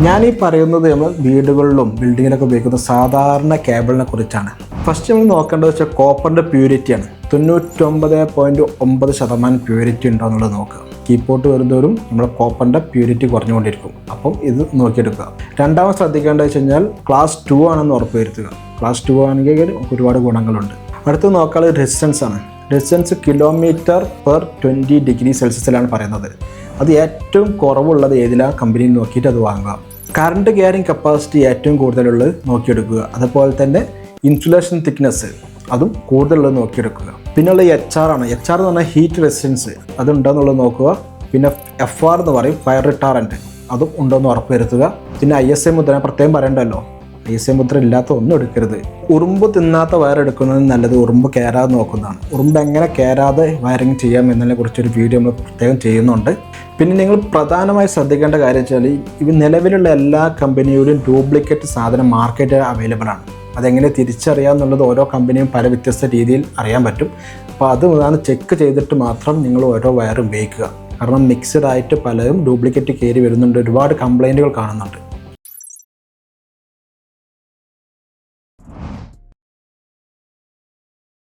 ഞാൻ ഈ പറയുന്നത് നമ്മൾ വീടുകളിലും ബിൽഡിങ്ങിലൊക്കെ ഉപയോഗിക്കുന്ന സാധാരണ കേബിളിനെ കുറിച്ചാണ്. ഫസ്റ്റ് നമ്മൾ നോക്കേണ്ടത് വെച്ചാൽ കോപ്പറിന്റെ പ്യൂരിറ്റിയാണ് തൊണ്ണൂറ്റൊമ്പത് പോയിന്റ് ഒമ്പത് ശതമാനം പ്യൂരിറ്റി ഉണ്ടോ എന്നുള്ളത് നോക്കുക. കീപ്പോട്ട് വരുന്നവരും നമ്മുടെ കോപ്പറിന്റെ പ്യൂരിറ്റി കുറഞ്ഞുകൊണ്ടിരിക്കും. അപ്പം ഇത് നോക്കിയെടുക്കുക. രണ്ടാമത് ശ്രദ്ധിക്കേണ്ടത് വെച്ച് കഴിഞ്ഞാൽ ക്ലാസ് ടു ആണെന്ന് ഉറപ്പ് വരുത്തുക ക്ലാസ് ടു ആണെങ്കിൽ ഒരുപാട് ഗുണങ്ങളുണ്ട്. അടുത്ത് നോക്കാനുള്ളത് റെസിസ്റ്റൻസ് ആണ്. Resistance kilometre per twenty degree സെൽഷ്യസിലാണ് പറയുന്നത്. അത് ഏറ്റവും കുറവുള്ളത് ഏതിലാണ് കമ്പനിയിൽ നോക്കിയിട്ട് അത് വാങ്ങുക കറണ്ട് ക്യാരിങ് കപ്പാസിറ്റി ഏറ്റവും കൂടുതലുള്ളത് നോക്കിയെടുക്കുക. അതുപോലെ തന്നെ ഇൻസുലേഷൻ തിക്നെസ് അതും കൂടുതലുള്ളത് നോക്കിയെടുക്കുക. പിന്നെയുള്ള എച്ച് ആർ ആണ്. എച്ച് ആർ എന്ന് പറഞ്ഞാൽ ഹീറ്റ് റെസിസ്റ്റൻസ് അതുണ്ടോയെന്നുള്ളത് നോക്കുക. പിന്നെ എഫ് ആർ എന്ന് പറയും ഫയർ റിട്ടാറന്റ് അതും ഉണ്ടോയെന്ന് ഉറപ്പുവരുത്തുക. പിന്നെ ഐ എസ് എ മുദ്ര പ്രത്യേകം പറയണ്ടല്ലോ. ഐ എസ് എ മുദ്ര ഇല്ലാത്ത ഒന്നും എടുക്കരുത്. ഉറുമ്പ് തിന്നാത്ത വയർ എടുക്കുന്നത് നല്ലത് ഉറുമ്പ് കയറാതെ നോക്കുന്നതാണ്. ഉറുമ്പ് എങ്ങനെ കയറാതെ വയറിങ് ചെയ്യാം എന്നതിനെ കുറിച്ചൊരു വീഡിയോ നമ്മൾ പ്രത്യേകം ചെയ്യുന്നുണ്ട്. പിന്നെ നിങ്ങൾ പ്രധാനമായി ശ്രദ്ധിക്കേണ്ട കാര്യം വെച്ചാൽ ഇവ നിലവിലുള്ള എല്ലാ കമ്പനിയിലും ഡ്യൂപ്ലിക്കേറ്റ് സാധനം മാർക്കറ്റ് അവൈലബിൾ ആണ്. അതെങ്ങനെ തിരിച്ചറിയാമെന്നുള്ളത് ഓരോ കമ്പനിയും പല വ്യത്യസ്ത രീതിയിൽ അറിയാൻ പറ്റും. അപ്പോൾ അത് അതാണ് ചെക്ക് ചെയ്തിട്ട് മാത്രം നിങ്ങൾ ഓരോ വയർ ഉപയോഗിക്കുക. കാരണം മിക്സഡ് ആയിട്ട് പലരും ഡ്യൂപ്ലിക്കേറ്റ് കയറി വരുന്നുണ്ട്. ഒരുപാട് കംപ്ലൈന്റുകൾ കാണുന്നുണ്ട്.